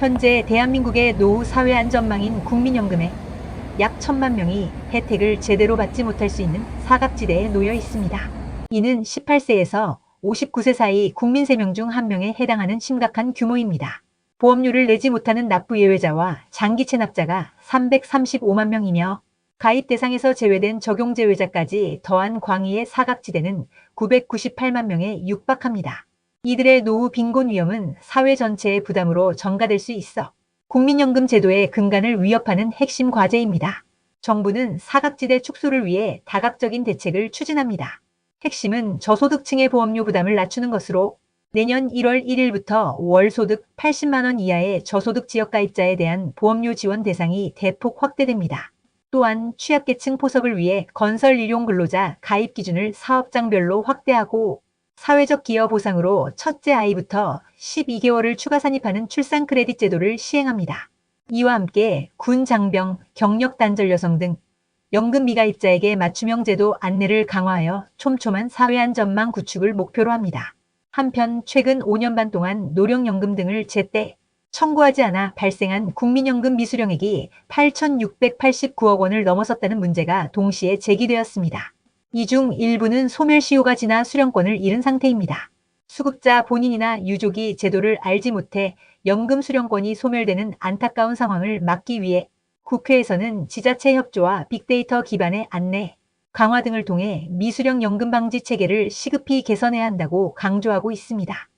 현재 대한민국의 노후 사회 안전망인 국민연금에 약 천만 명이 혜택을 제대로 받지 못할 수 있는 사각지대에 놓여 있습니다. 이는 18세에서 59세 사이 국민 3명 중 1명에 해당하는 심각한 규모입니다. 보험료를 내지 못하는 납부 예외자와 장기 체납자가 335만 명이며 가입 대상에서 제외된 적용 제외자까지 더한 광의의 사각지대는 998만 명에 육박합니다. 이들의 노후 빈곤 위험은 사회 전체의 부담으로 전가될 수 있어 국민연금 제도의 근간을 위협하는 핵심 과제입니다. 정부는 사각지대 축소를 위해 다각적인 대책을 추진합니다. 핵심은 저소득층의 보험료 부담을 낮추는 것으로 내년 1월 1일부터 월 소득 80만 원 이하의 저소득 지역 가입자에 대한 보험료 지원 대상이 대폭 확대됩니다. 또한 취약계층 포섭을 위해 건설 일용 근로자 가입 기준을 사업장별로 확대하고 사회적 기여 보상으로 첫째 아이부터 12개월을 추가 산입하는 출산 크레딧 제도를 시행합니다. 이와 함께 군 장병, 경력 단절 여성 등 연금 미가입자에게 맞춤형 제도 안내를 강화하여 촘촘한 사회 안전망 구축을 목표로 합니다. 한편 최근 5년 반 동안 노령연금 등을 제때 청구하지 않아 발생한 국민연금 미수령액이 8,689억 원을 넘어섰다는 문제가 동시에 제기되었습니다. 이 중 일부는 소멸시효가 지나 수령권을 잃은 상태입니다. 수급자 본인이나 유족이 제도를 알지 못해 연금 수령권이 소멸되는 안타까운 상황을 막기 위해 국회에서는 지자체 협조와 빅데이터 기반의 안내, 강화 등을 통해 미수령 연금 방지 체계를 시급히 개선해야 한다고 강조하고 있습니다.